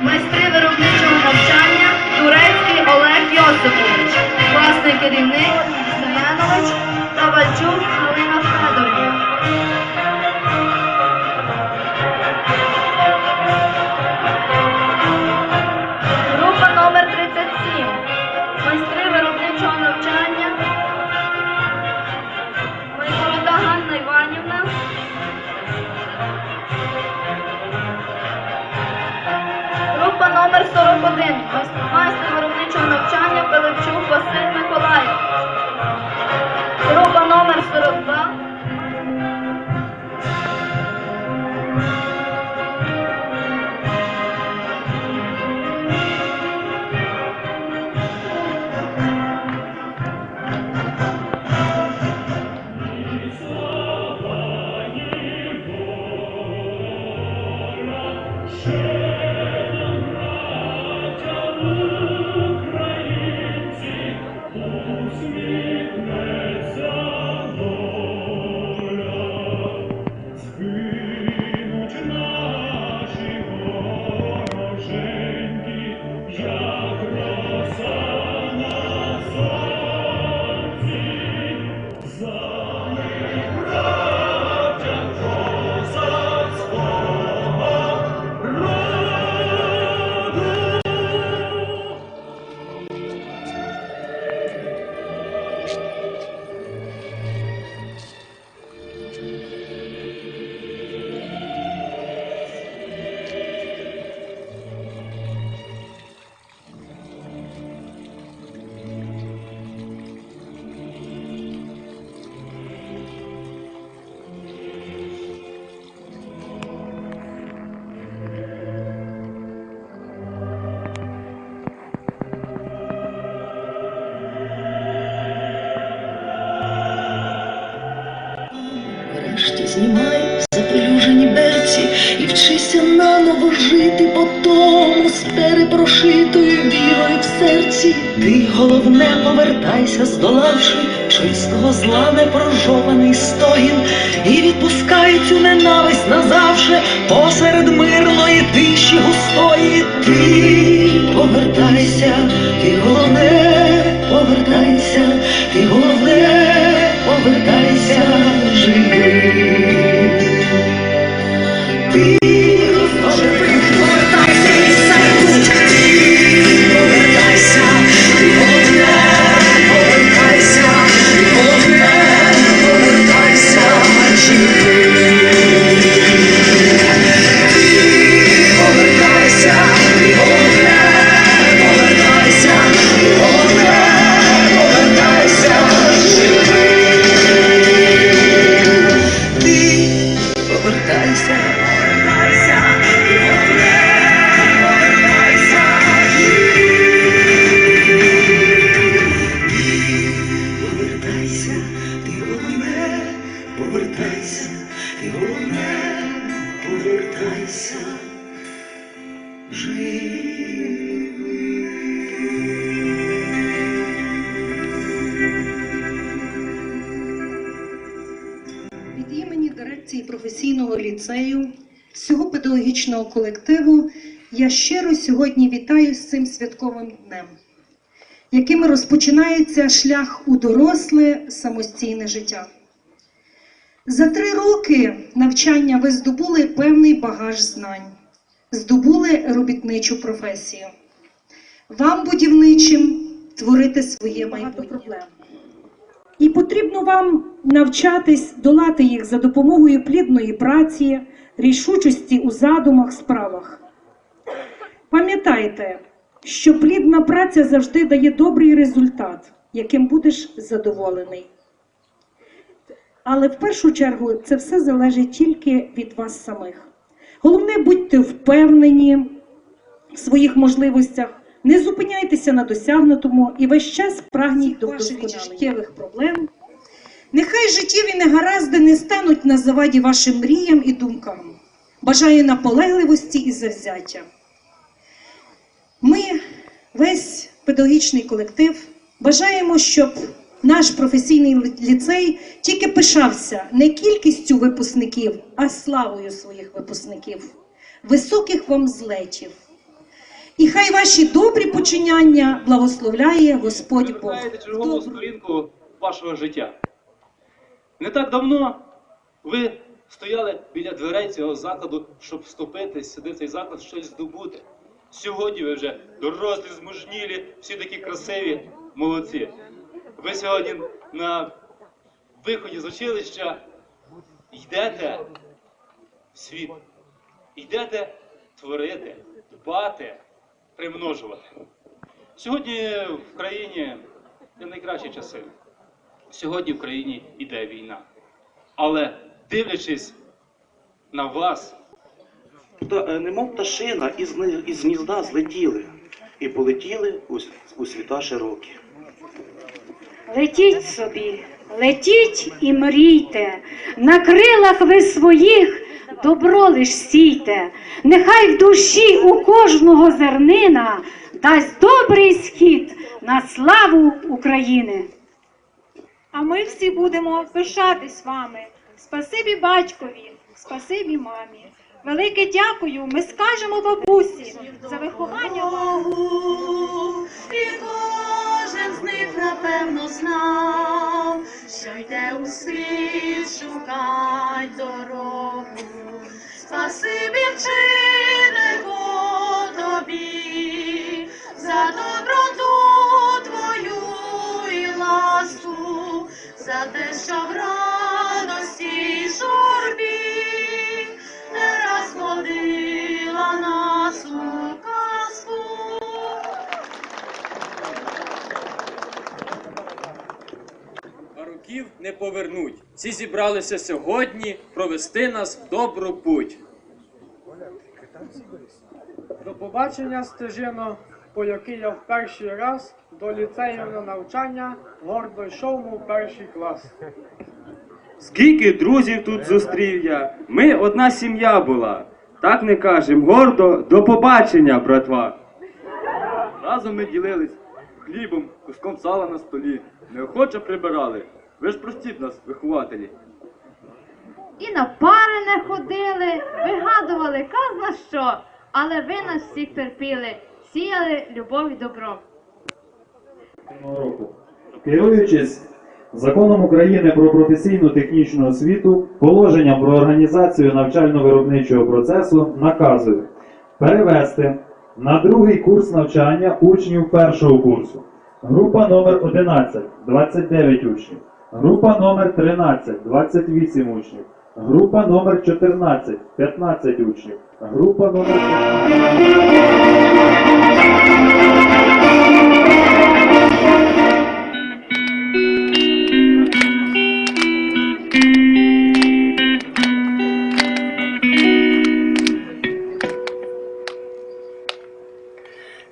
Майстри виробничого навчання Турецький Олег Йосипович, власний керівник Семенович Табальчук номер Christus вчися наново жити по тому з перепрошитою вірою в серці. Ти головне повертайся, здолавши чистого зла непрожований стогін, і відпускай цю ненависть назавше посеред мирної тиші густої. Ти повертайся, ти головне, повертайся, ліцею, всього педагогічного колективу я щиро сьогодні вітаю з цим святковим днем, яким розпочинається шлях у доросле самостійне життя. За три роки навчання ви здобули певний багаж знань, здобули робітничу професію. Вам, будівничим, творити своє майбутнє. І потрібно вам навчатись долати їх за допомогою плідної праці, рішучості у задумах, справах. Пам'ятайте, що плідна праця завжди дає добрий результат, яким будеш задоволений. Але в першу чергу це все залежить тільки від вас самих. Головне, будьте впевнені в своїх можливостях, не зупиняйтеся на досягнутому і весь час прагніть до життєвих проблем. Нехай життєві негаразди не стануть на заваді вашим мріям і думкам. Бажаю наполегливості і завзяття. Ми, весь педагогічний колектив, бажаємо, щоб наш професійний ліцей тільки пишався не кількістю випускників, а славою своїх випускників, високих вам злетів. І хай ваші добрі починання благословляє Господь Бог. Знаєте чергову сторінку вашого життя. Не так давно ви стояли біля дверей цього закладу, щоб вступити сюди в цей заклад, щось здобути. Сьогодні ви вже дорослі, змужнілі, всі такі красиві, молодці. Ви сьогодні на виході з училища йдете в світ, йдете творити, дбати, примножувати. Сьогодні в країні не найкращі часи. Сьогодні в країні йде війна. Але дивлячись на вас, е, немов пташина із, із гнізда злетіли і полетіли у, у світа широкі. Летіть собі, летіть і мрійте, на крилах ви своїх добро лиш сійте, нехай в душі у кожного зернина дасть добрий схід на славу України. А ми всі будемо пишатись вами. Спасибі батькові, спасибі мамі. Велике дякую. Ми скажемо бабусі за виховання. І кожен з них напевно знав, що йде у світ шукать дорогу. Спасибі вчительку тобі за доброту твою і за те, що в радості журбі не раз нас у казку. А років не повернуть. Всі зібралися сьогодні провести нас в добру путь. До побачення, стежино, по який я в перший раз до ліцею на навчання гордо йшов у перший клас. Скільки друзів тут зустрів я, ми одна сім'я була. Так не кажем, гордо, до побачення, братва. Разом ми ділились хлібом, куском сала на столі. Неохоче прибирали. Ви ж прості в нас, вихователі. І на пари не ходили, вигадували казна що, але ви нас всіх терпіли, сіяли любов і добро. Керуючись законом України про професійну технічну освіту, положенням про організацію навчально-виробничого процесу наказую перевести на другий курс навчання учнів першого курсу. Група номер 11 29 учнів. Група номер 13 28 учнів. Група номер 14 15 учнів. Група номер 15.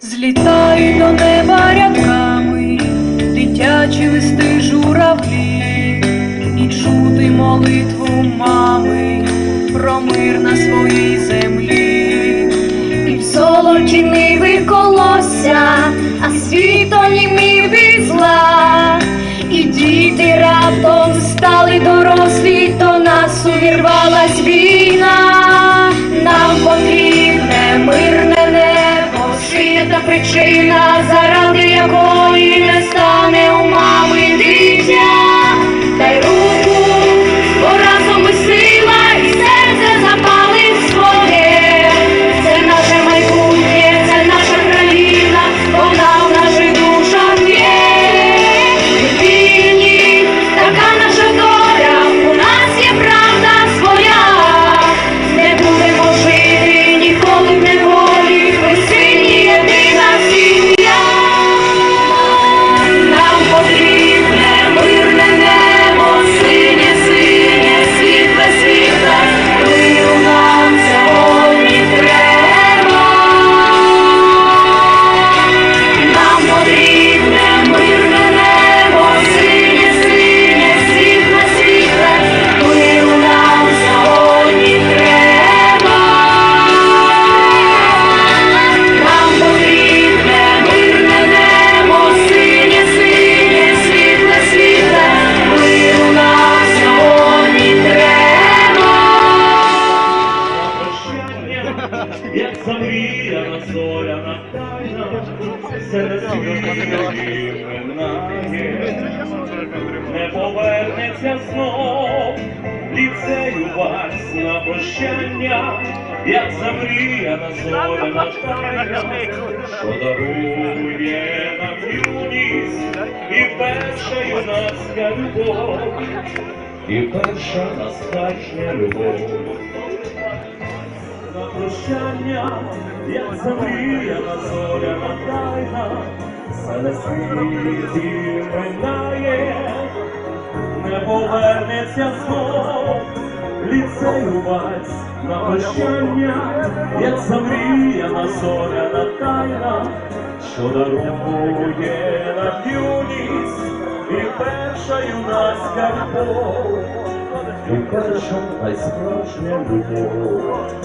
Злітають до неба рядками дитячі листи і чути молитву мами про мир на своїй землі. І в золоті ниви колося, а світо німів від зла. І діти раптом стали дорослі, то нас увірвалась війна. Повернеться знов, ліцею вальс на прощання, як замріяна зоряна тайна, що дарує нам юність і перша юнацька любов, і перша настачня любов. На прощання, як замріяна зоряна тайна, все на світі минає, не повернеться знов, ліцею вальс на прощання, як замріяна зоряна тайна, що дарує нам юність і перша юнацька любов, і перша найсправжня любов.